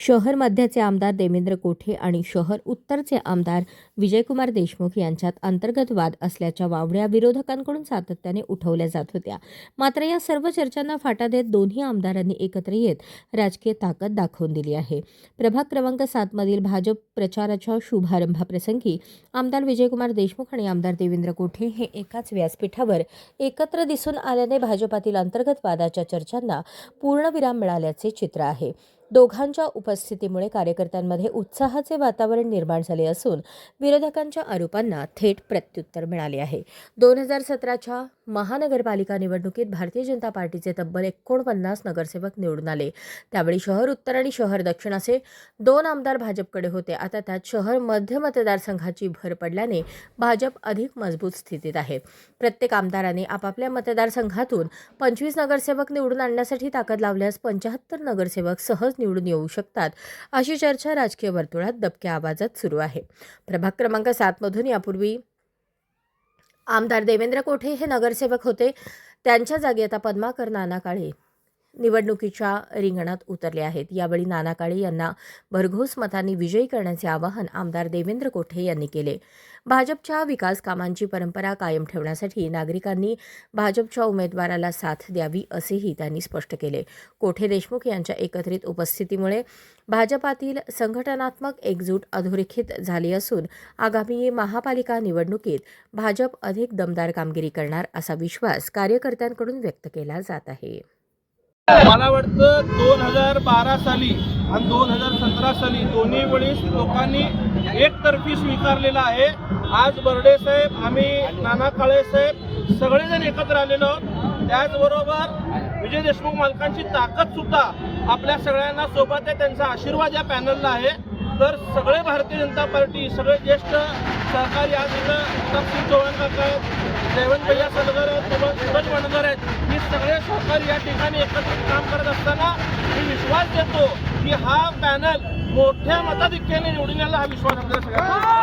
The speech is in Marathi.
शहर मध्याचे आमदार देवेंद्र कोठे आणि शहर उत्तरचे आमदार विजयकुमार देशमुख यांच्यात अंतर्गत वाद असल्याच्या वावड्या विरोधकांकडून सातत्याने उठवल्या जात होत्या. मात्र या सर्व चर्चांना फाटा देत दोन्ही आमदारांनी एकत्र येत राजकीय ताकद दाखवून दिली आहे. प्रभाग क्रमांक सातमधील भाजप प्रचाराच्या शुभारंभाप्रसंगी आमदार विजयकुमार देशमुख आणि आमदार देवेंद्र कोठे हे एकाच व्यासपीठावर एकत्र दिसून आल्याने भाजपातील अंतर्गत वादाच्या चर्चांना पूर्णविराम मिळाल्याचे चित्र आहे. दोघांच्या उपस्थितीमुळे कार्यकर्त्यांमध्ये उत्साहाचे वातावरण निर्माण झाले असून विरोधकांच्या आरोपांना थेट प्रत्युत्तर मिळाले आहे. दोन हजार सतराच्या महानगरपालिका निवडणुकीत भारतीय जनता पार्टीचे तब्बल एकोणपन्नास नगरसेवक निवडून आले. त्यावेळी शहर उत्तर आणि शहर दक्षिण असे दोन आमदार भाजपकडे होते. आता त्यात शहर मध्य मतदारसंघाची भर पडल्याने भाजप अधिक मजबूत स्थितीत आहे. प्रत्येक आमदाराने आपापल्या मतदारसंघातून पंचवीस नगरसेवक निवडून आणण्यासाठी ताकद लावल्यास पंचाहत्तर नगरसेवक सहज निवडून येऊ शकतात अशी चर्चा राजकीय वर्तुळात दबक्या आवाजात सुरू आहे. प्रभाग क्रमांक सातमधून यापूर्वी आमदार देवेंद्र कोठे हे नगरसेवक होते. त्यांच्या जागी आता पद्माकर नाना काळे निवडणुकीच्या रिंगणात उतरले आहेत. यावेळी नाना काळे यांना भरघोस मतांनी विजयी करण्याचे आवाहन आमदार देवेंद्र कोठे यांनी केले. भाजपच्या विकास कामांची परंपरा कायम ठेवण्यासाठी नागरिकांनी भाजपच्या उमेदवाराला साथ द्यावी असेही त्यांनी स्पष्ट केले. कोठे देशमुख यांच्या एकत्रित उपस्थितीमुळे भाजपातील संघटनात्मक एकजूट अधोरेखित झाली असून आगामी महापालिका निवडणुकीत भाजप अधिक दमदार कामगिरी करणार असा विश्वास कार्यकर्त्यांकडून व्यक्त केला जात आहे. मला वाटतं दोन हजार बारा साली आणि दोन हजार सतरा साली दोन्ही वेळेस लोकांनी एकतर्फी स्वीकारलेला आहे. आज बर्डे साहेब आम्ही नाना काळे साहेब सगळेजण एकत्र आलेलो आहोत. त्याचबरोबर विजय देशमुख मालकांची ताकद सुद्धा आपल्या सगळ्यांना सोबत आहे. त्यांचा आशीर्वाद या पॅनलला आहे. तर सगळे भारतीय जनता पार्टी सगळे ज्येष्ठ सहकारी आज इथं प्रतापसिंग चव्हाण काका आहेत जयवंत भैया सलगर आहेत सोबत सूरज वणकर आहेत. ही सगळे सहकारी या ठिकाणी एकत्रित काम करत असताना मी विश्वास देतो की हा पॅनल मोठ्या मताधिक्याने निवडून यायला हा विश्वास आपल्याला सगळ्यांना.